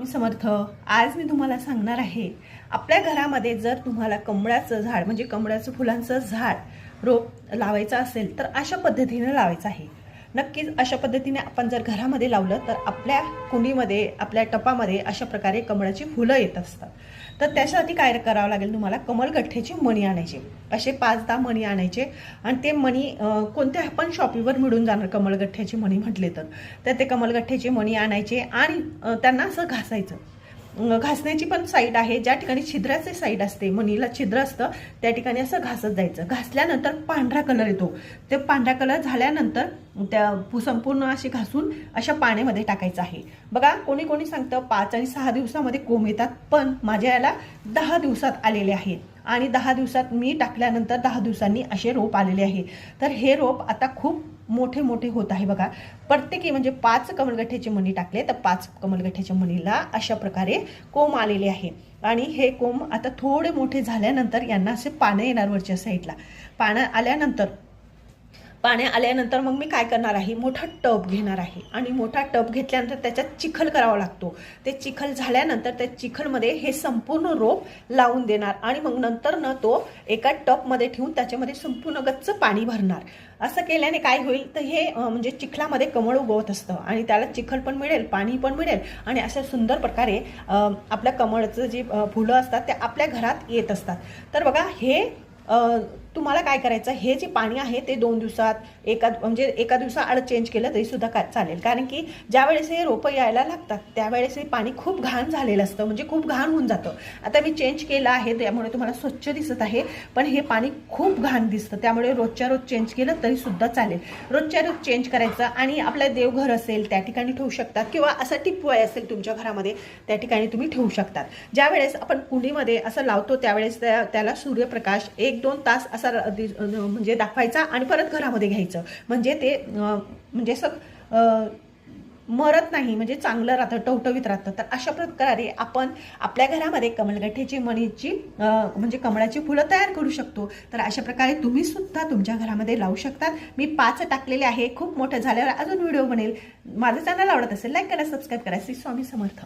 मी समर्थ आज मी तुम्हाला सांगणार आहे आपल्या घरामध्ये जर तुम्हाला कमळाचं झाड म्हणजे कमळाचं फुलांचं झाड रोप लावायचं असेल तर अशा पद्धतीनं लावायचं आहे. नक्कीच अशा पद्धतीने आपण जर घरामध्ये लावलं तर आपल्या कुंडीमध्ये आपल्या टपामध्ये अशा प्रकारे कमळाची फुलं येत असतात. तर त्याच्यासाठी काय करावं लागेल तुम्हाला? कमलगठ्ठ्याची मणी आणायची. असे पाच दहा मणी आणायचे. आणि ते मणी कोणत्या पण शॉपीवर मिळून जाणार कमलगठ्ठ्याची मणी म्हटले तर. तर ते कमलगठ्ठ्याची मणी आणायचे आणि त्यांना असं घासायचं. घासण्याची पण साईड आहे. ज्या ठिकाणी छिद्राचे साईड असते मनीला छिद्र असतं त्या ठिकाणी असं घासत जायचं. घासल्यानंतर पांढरा कलर येतो. ते पांढरा कलर झाल्यानंतर त्या संपूर्ण अशी घासून अशा पाण्यामध्ये टाकायचं आहे. बघा कोणी कोणी सांगतं पाच आणि सहा दिवसामध्ये कोंब येतात पण माझ्या याला दहा दिवसात आलेले आहेत. आणि दहा दिवसात मी टाकल्यानंतर दहा दिवसांनी असे रोप आलेले आहे. तर हे रोप आता खूप मोठे मोठे होत आहे बघा. प्रत्येकी म्हणजे पाच कमलगठ्ठ्याचे मणी टाकले तर पाच कमलगठ्ठ्याच्या मणीला अशा प्रकारे कोंब आलेले आहे. आणि हे कोंब आता थोडे मोठे झाल्यानंतर यांना असे पानं येणार वरच्या साईडला पानं आल्यानंतर पाणी आल्यानंतर मग मी काय करणार आहे? मोठा टब घेणार आहे. आणि मोठा टब घेतल्यानंतर त्याच्यात चिखल करावा लागतो. ते चिखल झाल्यानंतर त्या चिखलमध्ये हे संपूर्ण रोप लावून देणार. आणि मग नंतर न तो एका टबमध्ये ठेवून त्याच्यामध्ये संपूर्ण गच्च पाणी भरणार. असं केल्याने काय होईल? तर हे म्हणजे चिखलामध्ये कमळ उगवत असतं. आणि त्याला चिखल पण मिळेल पाणी पण मिळेल. आणि अशा सुंदर प्रकारे आपल्या कमळचं जे फुलं असतात ते आपल्या घरात येत असतात. तर बघा हे तुम्हाला काय करायचं? हे जे पाणी आहे ते दोन दिवसात एका म्हणजे एका दिवसाआड चेंज केलं तरीसुद्धा काय का चालेल. कारण की ज्यावेळेस हे रोपं यायला लागतात त्यावेळेस हे पाणी खूप घाण झालेलं असतं. म्हणजे खूप घाण होऊन जातं. आता मी चेंज केलं आहे त्यामुळे तुम्हाला स्वच्छ दिसत आहे पण हे पाणी खूप घाण दिसतं. त्यामुळे रोजच्या रोज चेंज केलं तरीसुद्धा चालेल. रोजच्या रोज चेंज करायचं आणि आपलं देवघर असेल त्या ठिकाणी ठेवू शकतात. किंवा असं टिपवाय असेल तुमच्या घरामध्ये त्या ठिकाणी तुम्ही ठेवू शकतात. ज्यावेळेस आपण कुंडीमध्ये असं लावतो त्यावेळेस त्या त्याला सूर्यप्रकाश एक दोन तास असा म्हणजे दाखवायचा आणि परत घरामध्ये घ्यायचं. म्हणजे ते म्हणजे असं मरत नाही म्हणजे चांगलं राहतं टवटवीत राहतं. तर अशा प्रकारे आपण आपल्या घरामध्ये कमलगठ्ठ्याची मणीची म्हणजे कमळाची फुलं तयार करू शकतो. तर अशा प्रकारे तुम्ही सुद्धा तुमच्या घरामध्ये लावू शकतात. मी पाच टाकलेले आहे खूप मोठं झाल्यावर अजून व्हिडिओ बनेल. माझं चॅनल आवडत असेल लाईक करा सबस्क्राईब करा. श्री स्वामी समर्थ.